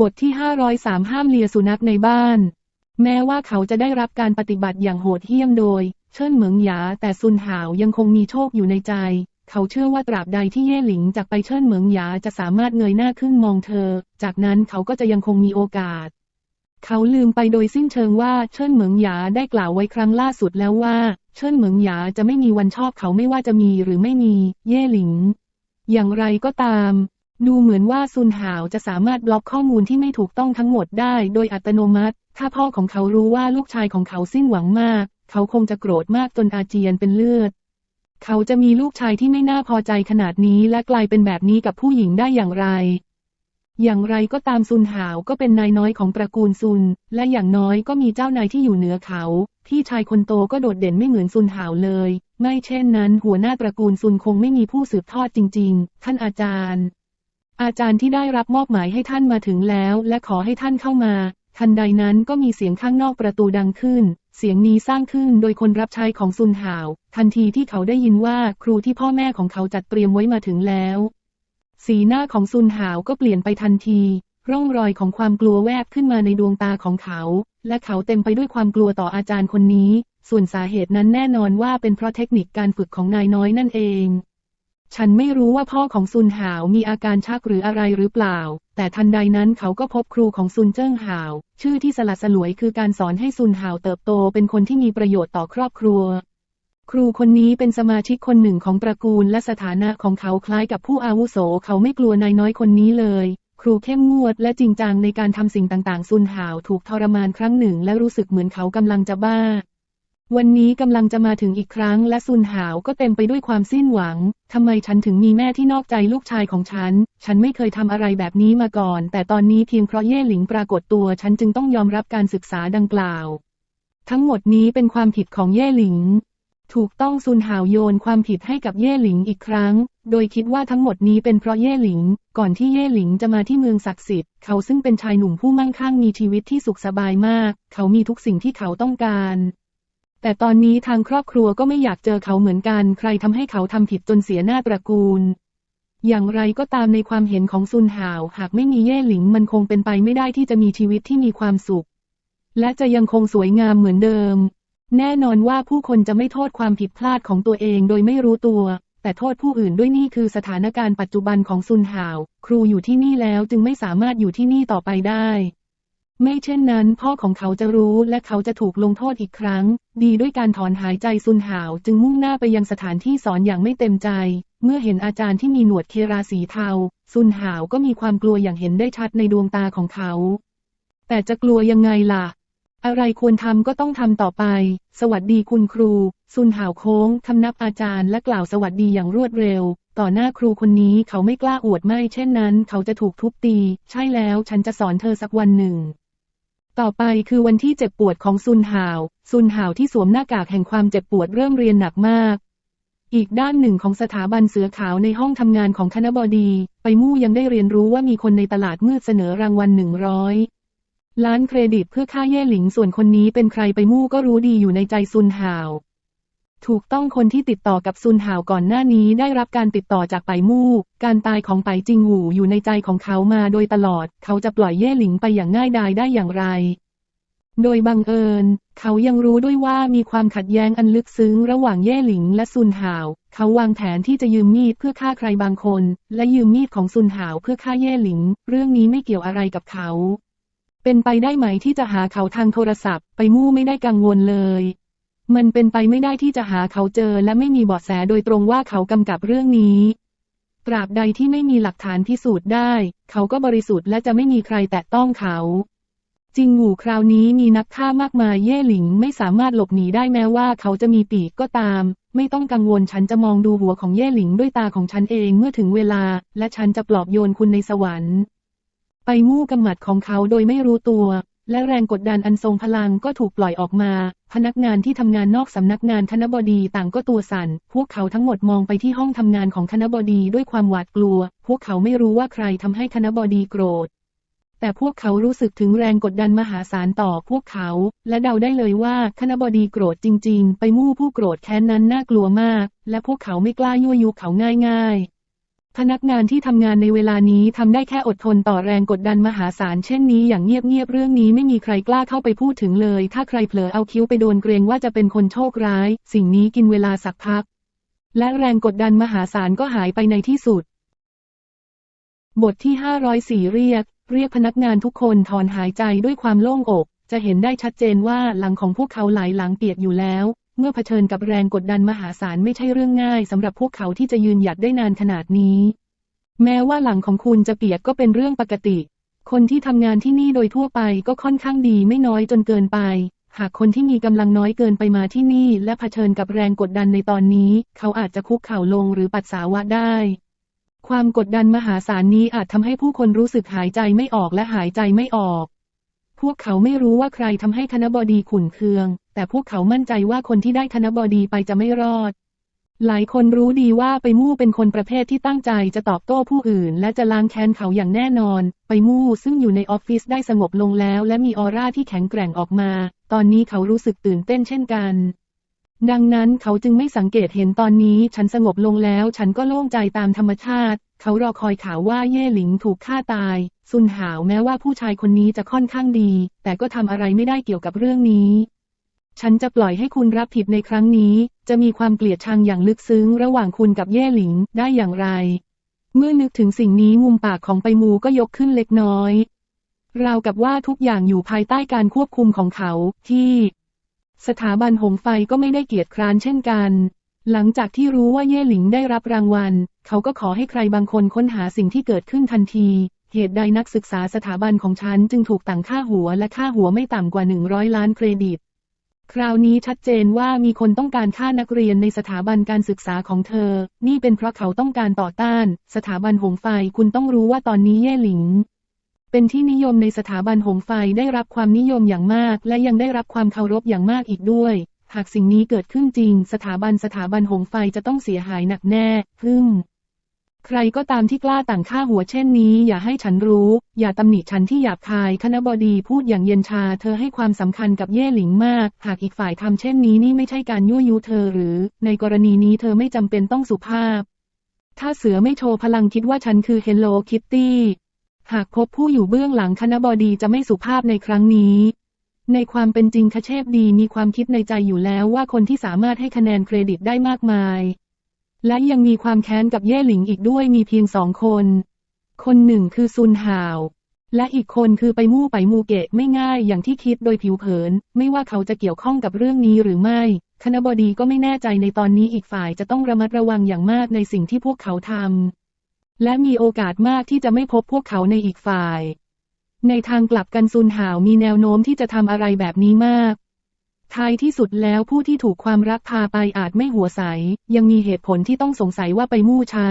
บทที่ 503 ห้ามเลียสุนัขในบ้าน แม้ว่าเขาจะได้รับการปฏิบัติอย่างโหดเหี้ยมโดย เชิญเหมิงหยาแต่ซุนหาวยังคงมีโชคอยู่ในใจ เขาเชื่อว่าตราบใดที่เย่หลิงจากไปเชิญเหมิงหยาจะสามารถเงยหน้าขึ้นมองเธอ จากนั้นเขาก็จะยังคงมีโอกาส เขาลืมไปโดยสิ้นเชิงว่าเชิญเหมิงหยาได้กล่าวไว้ครั้งล่าสุดแล้วว่า เชิญเหมิงหยาจะไม่มีวันชอบเขาไม่ว่าจะมีหรือไม่มี เย่หลิง อย่างไรก็ตาม ดูเหมือนว่าซุนหาวจะสามารถบล็อกข้อมูลที่ไม่ถูกต้องทั้งหมดได้โดยอัตโนมัติ ถ้าพ่อของเขารู้ว่าลูกชายของเขาสิ้นหวังมาก เขาคงจะโกรธมากจนอาเจียนเป็นเลือด เขาจะมีลูกชายที่ไม่น่าพอใจขนาดนี้และกลายเป็นแบบนี้กับผู้หญิงได้อย่างไร อย่างไรก็ตามซุนหาวก็เป็นนายน้อยของตระกูลซุน และอย่างน้อยก็มีเจ้านายที่อยู่เหนือเขา พี่ชายคนโตก็โดดเด่นไม่เหมือนซุนหาวเลย ไม่เช่นนั้น หัวหน้าตระกูลซุนคงไม่มีผู้สืบทอดจริง ๆ ท่านอาจารย์ อาจารย์ที่ได้รับมอบหมายให้ท่านมาถึงแล้ว และขอให้ท่านเข้ามา ทันใดนั้นก็มีเสียงข้างนอกประตูดังขึ้น เสียงนี้สร้างขึ้นโดยคนรับใช้ของซุนหาว ทันทีที่เขาได้ยินว่าครูที่พ่อแม่ของเขาจัดเตรียมไว้มาถึงแล้ว สีหน้าของซุนหาวก็เปลี่ยนไปทันที ร่องรอยของความกลัวแวบขึ้นมาในดวงตาของเขา และเขาเต็มไปด้วยความกลัวต่ออาจารย์คนนี้ ส่วนสาเหตุนั้นแน่นอนว่าเป็นเพราะเทคนิคการฝึกของนายน้อยนั่นเอง ฉันไม่รู้ว่าพ่อของซุนหาวมีอาการชักหรืออะไรหรือเปล่า แต่ทันใดนั้นเขาก็พบครูของซุนเจิ้งหาว ชื่อที่สลัดสลวยคือการสอนให้ซุนหาวเติบโตเป็นคนที่มีประโยชน์ต่อครอบครัว ครูคนนี้เป็นสมาชิกคนหนึ่งของตระกูลและสถานะของเขาคล้ายกับผู้อาวุโส เขาไม่กลัวนายน้อยคนนี้เลย ครูเข้มงวดและจริงจังในการทำสิ่งต่างๆ ซุนหาวถูกทรมานครั้งหนึ่งและรู้สึกเหมือนเขากำลังจะบ้า วันนี้กำลังจะมาถึงอีกครั้งและซุนหาวก็เต็มไปด้วยความสิ้นหวัง ทำไมฉันถึงมีแม่ที่นอกใจลูกชายของฉัน ฉันไม่เคยทำอะไรแบบนี้มาก่อน แต่ตอนนี้เพียงเพราะเย่หลิงปรากฏตัว ฉันจึงต้องยอมรับการศึกษาดังกล่าว ทั้งหมดนี้เป็นความผิดของเย่หลิง ถูกต้องซุนหาวโยนความผิดให้กับเย่หลิงอีกครั้ง โดยคิดว่าทั้งหมดนี้เป็นเพราะเย่หลิง ก่อนที่เย่หลิงจะมาที่เมืองศักดิ์สิทธิ์ เขาซึ่งเป็นชายหนุ่มผู้มั่งคั่งมีชีวิตที่สุขสบายมาก เขามีทุกสิ่งที่เขาต้องการ แต่ตอนนี้ทางครอบครัวก็ไม่อยากเจอเขาเหมือนกัน ใครทำให้เขาทำผิดจนเสียหน้าตระกูล อย่างไรก็ตามในความเห็นของซุนหาว หากไม่มีเย่หลิงมันคงเป็นไปไม่ได้ที่จะมีชีวิตที่มีความสุข และจะยังคงสวยงามเหมือนเดิม แน่นอนว่าผู้คนจะไม่โทษความผิดพลาดของตัวเองโดยไม่รู้ตัว แต่โทษผู้อื่นด้วยนี่คือสถานการณ์ปัจจุบันของซุนหาว ครูอยู่ที่นี่แล้วจึงไม่สามารถอยู่ที่นี่ต่อไปได้ ไม่เช่นนั้นพ่อของเขาจะรู้และเขาจะถูกลงโทษอีกครั้ง ดีด้วยการถอนหายใจซุนหาวจึงมุ่งหน้าไปยังสถานที่สอนอย่างไม่เต็มใจ เมื่อเห็นอาจารย์ที่มีหนวดเคราสีเทา ซุนหาวก็มีความกลัวอย่างเห็นได้ชัดในดวงตาของเขา แต่จะกลัวยังไงล่ะ อะไรควรทำก็ต้องทำต่อไป สวัสดีคุณครู ซุนหาวโค้งคำนับอาจารย์และกล่าวสวัสดีอย่างรวดเร็วต่อหน้าครูคนนี้เขาไม่กล้าอวดไม่เช่นนั้น เขาจะถูกทุบตี ใช่แล้วฉันจะสอนเธอสักวันหนึ่ง ต่อไปคือวันที่เจ็บปวดของซุนหาว ซุนหาวที่สวมหน้ากากแห่งความเจ็บปวดเริ่มเรียนหนักมาก อีกด้านหนึ่งของสถาบันเสือขาวในห้องทำงานของคณบดี ไปมู่ยังได้เรียนรู้ว่ามีคนในตลาดมืดเสนอรางวัลหนึ่งร้อยล้านเครดิตเพื่อค่าแย่หลิงส่วนคนนี้เป็นใครไปมู่ก็รู้ดีอยู่ในใจซุนหาว ถูกต้องคนที่ติดต่อกับซุนหาวก่อนหน้านี้ได้รับการติดต่อจากไปมู่ การตายของไปจิงหูอยู่ในใจของเขามาโดยตลอด เขาจะปล่อยเย่หลิงไปอย่างง่ายดายได้อย่างไร โดยบังเอิญ เขายังรู้ด้วยว่ามีความขัดแย้งอันลึกซึ้งระหว่างเย่หลิงและซุนหาว เขาวางแผนที่จะยืมมีดเพื่อฆ่าใครบางคน และยืมมีดของซุนหาวเพื่อฆ่าเย่หลิง เรื่องนี้ไม่เกี่ยวอะไรกับเขา เป็นไปได้ไหมที่จะหาเขาทางโทรศัพท์ ไปมู่ไม่ได้กังวลเลย มันเป็นไปไม่ได้ที่จะหาเขาเจอและไม่มีเบาะแสโดยตรงว่าเขากำกับเรื่องนี้ ตราบใดที่ไม่มีหลักฐานพิสูจน์ได้ เขาก็บริสุทธิ์และจะไม่มีใครแตะต้องเขาจริงหูคราวนี้มีนักฆ่ามากมายเย่หลิงไม่สามารถหลบหนีได้แม้ว่าเขาจะมีปีกก็ตาม ไม่ต้องกังวลฉันจะมองดูหัวของเย่หลิงด้วยตาของฉันเองเมื่อถึงเวลา และฉันจะปลอบโยนคุณในสวรรค์ ไปมู่กำหมัดของเขาโดยไม่รู้ตัว และแรงกดดันอันทรงพลังก็ถูกปล่อยออกมา พนักงานที่ทำงานนอกสำนักงานคณบดีต่างก็ตัวสั่น พวกเขาทั้งหมดมองไปที่ห้องทำงานของคณบดีด้วยความหวาดกลัว พวกเขาไม่รู้ว่าใครทำให้คณบดีโกรธ แต่พวกเขารู้สึกถึงแรงกดดันมหาศาลต่อพวกเขา และเดาได้เลยว่าคณบดีโกรธจริง ๆ ไปมู่ผู้โกรธแค้นนั้นน่ากลัวมาก และพวกเขาไม่กล้ายั่วยุเขาง่าย ๆ พนักงานที่ทำงานในเวลานี้ทำได้แค่อดทนต่อแรงกดดันมหาศาลเช่นนี้อย่างเงียบๆเรื่องนี้ไม่มีใครกล้าเข้าไปพูดถึงเลย ถ้าใครเผลอเอาคิ้วไปโดนเกรงว่าจะเป็นคนโชคร้าย สิ่งนี้กินเวลาสักพัก และแรงกดดันมหาศาลก็หายไปในที่สุด บทที่ 504 เรียก เรียกพนักงานทุกคนถอนหายใจด้วยความโล่งอก จะเห็นได้ชัดเจนว่าหลังของพวกเขาหลายหลังเปียกอยู่แล้ว เมื่อเผชิญกับแรงกดดันมหาศาลไม่ใช่เรื่องง่ายสำหรับพวกเขาที่จะยืนหยัดได้นานขนาดนี้ แม้ว่าหลังของคุณจะเปียกก็เป็นเรื่องปกติ คนที่ทำงานที่นี่โดยทั่วไปก็ค่อนข้างดีไม่น้อยจนเกินไป หากคนที่มีกำลังน้อยเกินไปมาที่นี่และเผชิญกับแรงกดดันในตอนนี้ เขาอาจจะคุกเข่าลงหรือปัสสาวะได้ ความกดดันมหาศาลนี้อาจทำให้ผู้คนรู้สึกหายใจไม่ออกและหายใจไม่ออก พวกเขาไม่รู้ว่าใครทำให้คณบดีขุ่นเคือง แต่พวกเขามั่นใจว่าคนที่ได้คณบดีไปจะไม่รอด หลายคนรู้ดีว่าไปมู่เป็นคนประเภทที่ตั้งใจจะตอบโต้ผู้อื่น และจะล้างแค้นเขาอย่างแน่นอน ไปมู่ซึ่งอยู่ในออฟฟิศได้สงบลงแล้วและมีออร่าที่แข็งแกร่งออกมา ตอนนี้เขารู้สึกตื่นเต้นเช่นกันดังนั้นเขาจึงไม่สังเกตเห็นตอนนี้ฉันสงบลงแล้วฉันก็โล่งใจตามธรรมชาติ เขารอคอยข่าวว่าเย่หลิงถูกฆ่าตาย ซุนหาวแม้ว่าผู้ชายคนนี้จะค่อนข้างดี แต่ก็ทำอะไรไม่ได้เกี่ยวกับเรื่องนี้ ฉันจะปล่อยให้คุณรับผิดในครั้งนี้ จะมีความเกลียดชังอย่างลึกซึ้งระหว่างคุณกับเย่หลิงได้อย่างไร เมื่อนึกถึงสิ่งนี้มุมปากของไปมูก็ยกขึ้นเล็กน้อย ราวกับว่าทุกอย่างอยู่ภายใต้การควบคุมของเขา ที่ สถาบันหงไฟก็ไม่ได้เกียจคร้านเช่นกัน หลังจากที่รู้ว่าเย่หลิงได้รับรางวัล เขาก็ขอให้ใครบางคนค้นหาสิ่งที่เกิดขึ้นทันทีเหตุใดนักศึกษาสถาบันของฉันจึงถูกต่างค่าหัวและค่าหัวไม่ต่ำกว่า 100 ล้านเครดิต คราวนี้ชัดเจนว่ามีคนต้องการฆ่านักเรียนในสถาบันการศึกษาของเธอ นี่เป็นเพราะเขาต้องการต่อต้าน สถาบันหงไฟคุณต้องรู้ว่าตอนนี้เย่หลิง เป็นที่นิยมในสถาบันหงไฟได้รับความนิยมอย่างมาก และยังได้รับความเคารพอย่างมากอีกด้วย หากสิ่งนี้เกิดขึ้นจริง สถาบันสถาบันหงไฟจะต้องเสียหายหนักแน่ พึ่ม ใครก็ตามที่กล้าต่างค่าหัวเช่นนี้ อย่าให้ฉันรู้ อย่าตำหนิฉันที่หยาบคาย คณบดีพูดอย่างเย็นชา เธอให้ความสำคัญกับเย่หลิงมาก หากอีกฝ่ายทำเช่นนี้นี่ไม่ใช่การยั่วยุเธอหรือ ในกรณีนี้เธอไม่จำเป็นต้องสุภาพ ถ้าเสือไม่โชว์พลังคิดว่าฉันคือ Hello Kitty หากพบผู้อยู่เบื้องหลังคณบดีจะไม่สุภาพในครั้งนี้ในความเป็นจริงคเชฟดีมีความคิดในใจอยู่แล้วว่าคนที่สามารถให้คะแนนเครดิตได้มากมาย และยังมีความแค้นกับเย่หลิงอีกด้วยมีเพียงสองคน คนหนึ่งคือซุนหาว และอีกคนคือไปมู่ไปมูเกะไม่ง่ายอย่างที่คิดโดยผิวเผิน ไม่ว่าเขาจะเกี่ยวข้องกับเรื่องนี้หรือไม่ คณบดีก็ไม่แน่ใจในตอนนี้อีกฝ่ายจะต้องระมัดระวังอย่างมากในสิ่งที่พวกเขาทำและมีโอกาสมากที่จะไม่พบพวกเขาในอีกฝ่าย ในทางกลับกันซุนหาวมีแนวโน้มที่จะทำอะไรแบบนี้มาก ท้ายที่สุดแล้วผู้ที่ถูกความรักพาไปอาจไม่หัวใส ยังมีเหตุผลที่ต้องสงสัยว่าไปมู่ใช้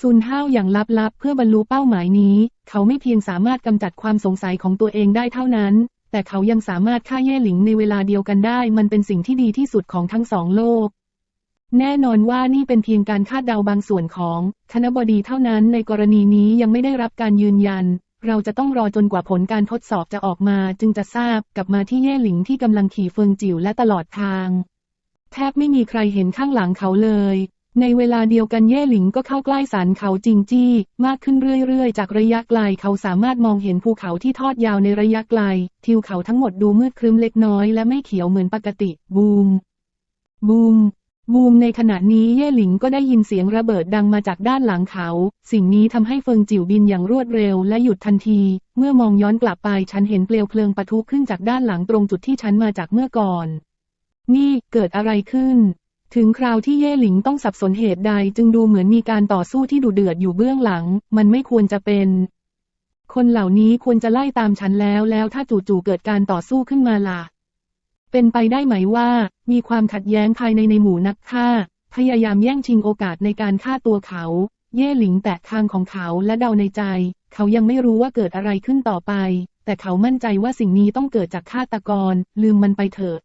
ซุนห้าวอย่างลับๆ เพื่อบรรลุเป้าหมายนี้ เขาไม่เพียงสามารถกำจัดความสงสัยของตัวเองได้เท่านั้น แต่เขายังสามารถฆ่าเย่หลิงในเวลาเดียวกันได้ มันเป็นสิ่งที่ดีที่สุดของทั้งสองโลก แน่นอนว่านี่เป็นเพียงการคาดเดาบางส่วนของคณบดีเท่านั้นในกรณีนี้ยังไม่ได้รับการยืนยัน เราจะต้องรอจนกว่าผลการทดสอบจะออกมาจึงจะทราบกลับมาที่เย่หลิงที่กำลังขี่เฟิงจิ๋วและตลอดทาง แทบไม่มีใครเห็นข้างหลังเขาเลย ในเวลาเดียวกันเย่หลิงก็เข้าใกล้สันเขาจิงจี้มากขึ้นเรื่อยๆ จากระยะไกลเขาสามารถมองเห็นภูเขาที่ทอดยาวในระยะไกล ทิวเขาทั้งหมดดูมืดครึ้มเล็กน้อยและไม่เขียวเหมือนปกติ บูม บูม บูมในขณะนี้เย่หลิงก็ได้ยินเสียงระเบิดดังมาจากด้านหลังเขา สิ่งนี้ทำให้เฟิงจิ๋วบินอย่างรวดเร็วและหยุดทันที เมื่อมองย้อนกลับไปฉันเห็นเปลวเพลิงปะทุขึ้นจากด้านหลังตรงจุดที่ฉันมาจากเมื่อก่อน นี่เกิดอะไรขึ้น ถึงคราวที่เย่หลิงต้องสับสนเหตุใดจึงดูเหมือนมีการต่อสู้ที่ดุเดือดอยู่เบื้องหลัง มันไม่ควรจะเป็น คนเหล่านี้ควรจะไล่ตามฉันแล้วแล้วถ้าจู่ๆเกิดการต่อสู้ขึ้นมาล่ะ เป็นไปได้ไหมว่า มีความขัดแย้งภายในในหมู่นักฆ่า พยายามแย่งชิงโอกาสในการฆ่าตัวเขา เย่หลิงแตะคางของเขาและเดาในใจ เขายังไม่รู้ว่าเกิดอะไรขึ้นต่อไป แต่เขามั่นใจว่าสิ่งนี้ต้องเกิดจากฆาตกร ลืมมันไปเถิด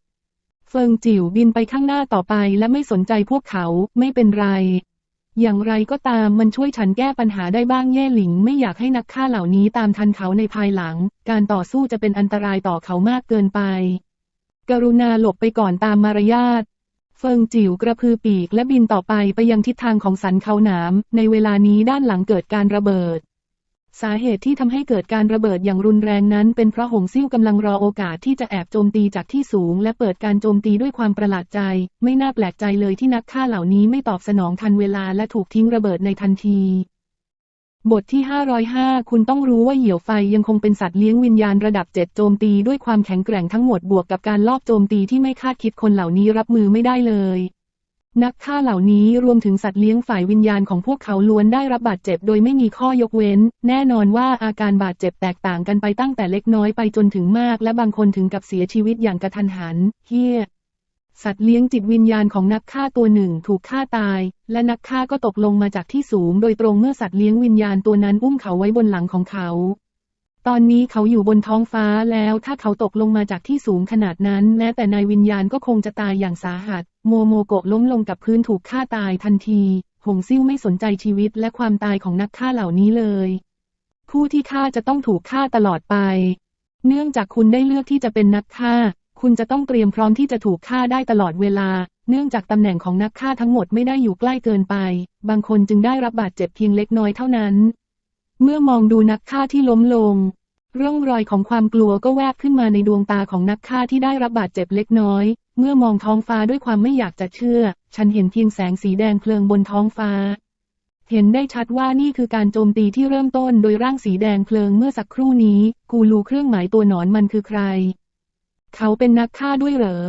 เฟิงจิ๋วบินไปข้างหน้าต่อไปและไม่สนใจพวกเขาไม่เป็นไร อย่างไรก็ตามมันช่วยฉันแก้ปัญหาได้บ้างเย่หลิง ไม่อยากให้นักฆ่าเหล่านี้ตามทันเขาในภายหลัง การต่อสู้จะเป็นอันตรายต่อเขามากเกินไป กรุณาหลบไปก่อนตามมารยาท เฟิงจิ๋วกระพือปีกและบินต่อไปไปยังทิศทางของสันเขาหนาม ในเวลานี้ด้านหลังเกิดการระเบิด สาเหตุที่ทำให้เกิดการระเบิดอย่างรุนแรงนั้น เป็นเพราะหงซิ่วกำลังรอโอกาสที่จะแอบโจมตีจากที่สูง และเปิดการโจมตีด้วยความประหลาดใจ ไม่น่าแปลกใจเลยที่นักฆ่าเหล่านี้ไม่ตอบสนองทันเวลาและถูกทิ้งระเบิดในทันที บทที่ 505 คุณต้องรู้ว่าเหี่ยวไฟยังคงเป็นสัตว์เลี้ยงวิญญาณระดับ 7 โจมตีด้วยความแข็งแกร่งทั้งหมดบวกกับการลอบโจมตีที่ไม่คาดคิดคนเหล่านี้รับมือไม่ได้เลย นักฆ่าเหล่านี้รวมถึงสัตว์เลี้ยงฝ่ายวิญญาณของพวกเขาล้วนได้รับบาดเจ็บโดยไม่มีข้อยกเว้น แน่นอนว่าอาการบาดเจ็บแตกต่างกันไปตั้งแต่เล็กน้อยไปจนถึงมาก และบางคนถึงกับเสียชีวิตอย่างกระทันหัน เฮีย สัตว์เลี้ยงจิตวิญญาณของนักฆ่าตัวหนึ่งถูกฆ่าตาย และนักฆ่าก็ตกลงมาจากที่สูงโดยตรงเมื่อสัตว์เลี้ยงวิญญาณตัวนั้นอุ้มเขาไว้บนหลังของเขา ตอนนี้เขาอยู่บนท้องฟ้าแล้วถ้าเขาตกลงมาจากที่สูงขนาดนั้น แม้แต่นายวิญญาณก็คงจะตายอย่างสาหัส โมโมโกะล้มลงกับพื้นถูกฆ่าตายทันที หงซิ่วไม่สนใจชีวิตและความตายของนักฆ่าเหล่านี้เลย ผู้ที่ฆ่าจะต้องถูกฆ่าตลอดไป เนื่องจากคุณได้เลือกที่จะเป็นนักฆ่า คุณจะต้องเตรียมพร้อมที่จะถูกฆ่าได้ตลอดเวลา เนื่องจากตำแหน่งของนักฆ่าทั้งหมดไม่ได้อยู่ใกล้เกินไป บางคนจึงได้รับบาดเจ็บเพียงเล็กน้อยเท่านั้น เมื่อมองดูนักฆ่าที่ล้มลง ร่องรอยของความกลัวก็แวบขึ้นมาในดวงตาของนักฆ่าที่ได้รับบาดเจ็บเล็กน้อย เมื่อมองท้องฟ้าด้วยความไม่อยากจะเชื่อ ฉันเห็นเพียงแสงสีแดงเพลิงบนท้องฟ้าเห็นได้ชัดว่านี่คือการโจมตีที่เริ่มต้นโดยร่างสีแดงเพลิงเมื่อสักครู่นี้ กูรูเครื่องหมายตัวหนอนมันคือใคร เขาเป็นนักฆ่าด้วยเหรอ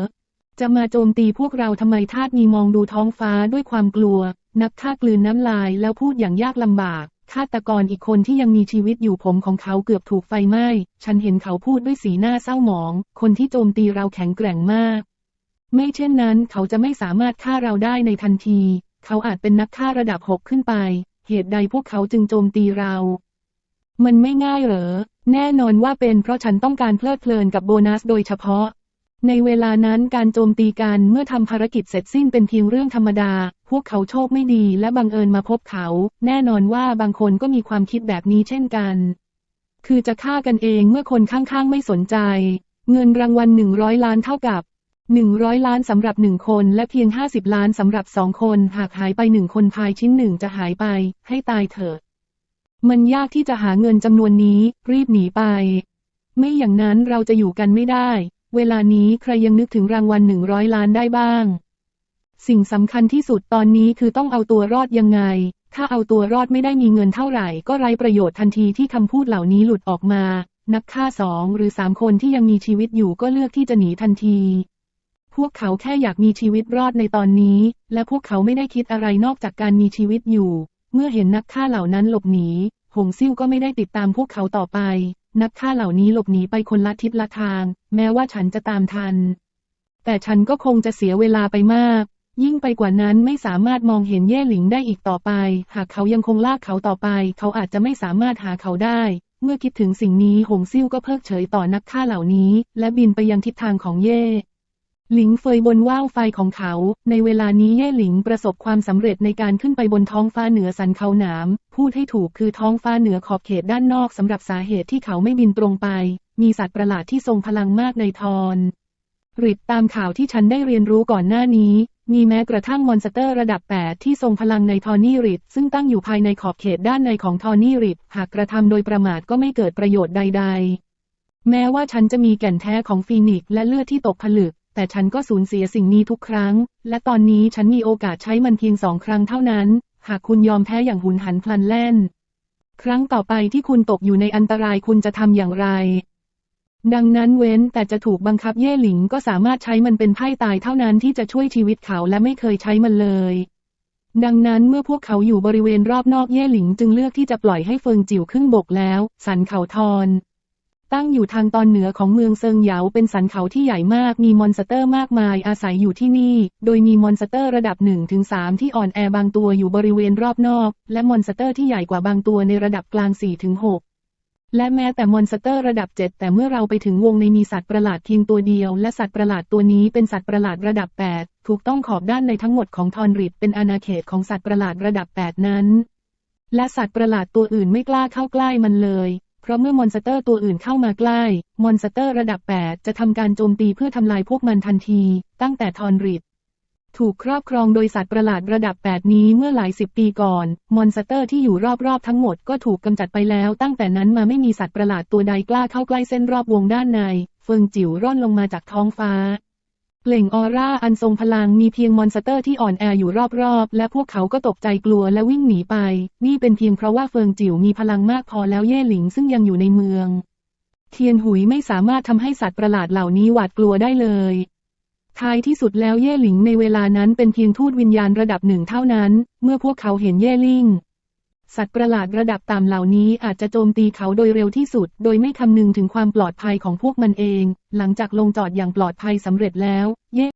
จะมาโจมตีพวกเราทำไมทาสมีมองดูท้องฟ้าด้วยความกลัว นักฆ่ากลืนน้ำลายแล้วพูดอย่างยากลำบาก ฆาตกรอีกคนที่ยังมีชีวิตอยู่ผมของเขาเกือบถูกไฟไหม้ ฉันเห็นเขาพูดด้วยสีหน้าเศร้าหมอง คนที่โจมตีเราแข็งแกร่งมาก ไม่เช่นนั้นเขาจะไม่สามารถฆ่าเราได้ในทันที เขาอาจเป็นนักฆ่าระดับหกขึ้นไป เหตุใดพวกเขาจึงโจมตีเรา มันไม่ง่ายเหรอ แน่นอนว่าเป็นเพราะฉันต้องการเพลิดเพลินกับโบนัสโดยเฉพาะ ในเวลานั้นการโจมตีกันเมื่อทำภารกิจเสร็จสิ้นเป็นเพียงเรื่องธรรมดา พวกเขาโชคไม่ดีและบังเอิญมาพบเขา แน่นอนว่าบางคนก็มีความคิดแบบนี้เช่นกัน คือจะฆ่ากันเองเมื่อคนข้างๆไม่สนใจ เงินรางวัลหนึ่งร้อยล้านเท่ากับหนึ่งร้อยล้านสำหรับหนึ่งคนและเพียงห้าสิบล้านสำหรับสองคน หากหายไปหนึ่งคนภายชิ้นหนึ่งจะหายไป ให้ตายเถอะ มันยากที่จะหาเงินจำนวนนี้ รีบหนีไป ไม่อย่างนั้นเราจะอยู่กันไม่ได้ เวลานี้ใครยังนึกถึงรางวัลหนึ่งร้อยล้านได้บ้าง สิ่งสำคัญที่สุดตอนนี้คือต้องเอาตัวรอดยังไง ถ้าเอาตัวรอดไม่ได้มีเงินเท่าไหร่ก็ไร้ประโยชน์ทันทีที่คำพูดเหล่านี้หลุดออกมา นักฆ่าสองหรือสามคนที่ยังมีชีวิตอยู่ก็เลือกที่จะหนีทันทีพวกเขาแค่อยากมีชีวิตรอดในตอนนี้ และพวกเขาไม่ได้คิดอะไรนอกจากการมีชีวิตอยู่ เมื่อเห็นนักฆ่าเหล่านั้นหลบหนี หงซิ่วก็ไม่ได้ติดตามพวกเขาต่อไป นักฆ่าเหล่านี้หลบหนีไปคนละทิศละทาง แม้ว่าฉันจะตามทัน แต่ฉันก็คงจะเสียเวลาไปมาก ยิ่งไปกว่านั้นไม่สามารถมองเห็นเย่หลิงได้อีกต่อไป หากเขายังคงลากเขาต่อไป เขาอาจจะไม่สามารถหาเขาได้ เมื่อคิดถึงสิ่งนี้หงซิ่วก็เพิกเฉยต่อนักฆ่าเหล่านี้ และบินไปยังทิศทางของเย่ หลิงเฟยบนว่าวไฟของเขา ในเวลานี้เย่หลิงประสบความสำเร็จในการขึ้นไปบนท้องฟ้าเหนือสันเขาหนาม พูดให้ถูกคือท้องฟ้าเหนือขอบเขตด้านนอกสำหรับสาเหตุที่เขาไม่บินตรงไป มีสัตว์ประหลาดที่ทรงพลังมากในทอนริดตามข่าวที่ฉันได้เรียนรู้ก่อนหน้านี้ มีแม้กระทั่งมอนสเตอร์ระดับ 8 ที่ทรงพลังในทอนี่ริดซึ่งตั้งอยู่ภายในขอบเขตด้านในของทอนี่ริดหากกระทำโดยประมาทก็ไม่เกิดประโยชน์ใด ๆ แม้ว่าฉันจะมีแก่นแท้ของฟีนิกซ์และเลือดที่ตกผลึก แต่ฉันก็สูญเสียสิ่งนี้ทุกครั้ง และตอนนี้ฉันมีโอกาสใช้มันเพียงสองครั้งเท่านั้น หากคุณยอมแพ้อย่างหุนหันพลันแล่น ครั้งต่อไปที่คุณตกอยู่ในอันตรายคุณจะทำอย่างไร ดังนั้นเว้นแต่จะถูกบังคับเย่หลิงก็สามารถใช้มันเป็นไพ่ตายเท่านั้นที่จะช่วยชีวิตเขาและไม่เคยใช้มันเลยดังนั้นเมื่อพวกเขาอยู่บริเวณรอบนอกเย่หลิงจึงเลือกที่จะปล่อยให้เฟิงจิ๋วขึ้นบกแล้ว สันเขาทอน ตั้งอยู่ทางตอนเหนือของเมืองเซิงเหยาเป็นสันเขาที่ใหญ่มาก มีมอนสเตอร์มากมายอาศัยอยู่ที่นี่ โดยมีมอนสเตอร์ระดับ1ถึง3ที่อ่อนแอบางตัวอยู่บริเวณรอบนอก และมอนสเตอร์ที่ใหญ่กว่าบางตัวในระดับกลาง4ถึง6และแม้แต่มอนสเตอร์ระดับ 7 แต่เมื่อเราไปถึงวงในมีสัตว์ประหลาดเพียงตัวเดียว และสัตว์ประหลาดตัวนี้เป็นสัตว์ประหลาดระดับ 8 ถูกต้องขอบด้านในทั้งหมดของทอนริดเป็นอาณาเขตของสัตว์ประหลาดระดับ 8 นั้น และสัตว์ประหลาดตัวอื่นไม่กล้าเข้าใกล้มันเลย เพราะเมื่อมอนสเตอร์ตัวอื่นเข้ามาใกล้ มอนสเตอร์ระดับ 8 จะทำการโจมตีเพื่อทำลายพวกมันทันที ตั้งแต่ทอนริดถูกครอบครองโดยสัตว์ประหลาดระดับ 8 นี้เมื่อหลายสิบปีก่อน มอนสเตอร์ที่อยู่รอบๆทั้งหมดก็ถูกกำจัดไปแล้ว ตั้งแต่นั้นมาไม่มีสัตว์ประหลาดตัวใดกล้าเข้าใกล้เส้นรอบวงด้านใน เฟิงจิ๋วร่อนลงมาจากท้องฟ้า เปล่งออร่าอันทรงพลังมีเพียงมอนสเตอร์ที่อ่อนแออยู่รอบๆ และพวกเขาก็ตกใจกลัวและวิ่งหนีไป นี่เป็นเพียงเพราะว่าเฟิงจิ๋วมีพลังมากพอแล้วเย่หลิงซึ่งยังอยู่ในเมือง เทียนหุยไม่สามารถทำให้สัตว์ประหลาดเหล่านี้หวาดกลัวได้เลยท้ายที่สุดแล้วเย่หลิงในเวลานั้นเป็นเพียงทูตวิญญาณระดับหนึ่งเท่านั้น เมื่อพวกเขาเห็นเย่ลิง สัตว์ประหลาดระดับต่ำเหล่านี้อาจจะโจมตีเขาโดยเร็วที่สุด โดยไม่คำนึงถึงความปลอดภัยของพวกมันเอง หลังจากลงจอดอย่างปลอดภัยสำเร็จแล้ว เย่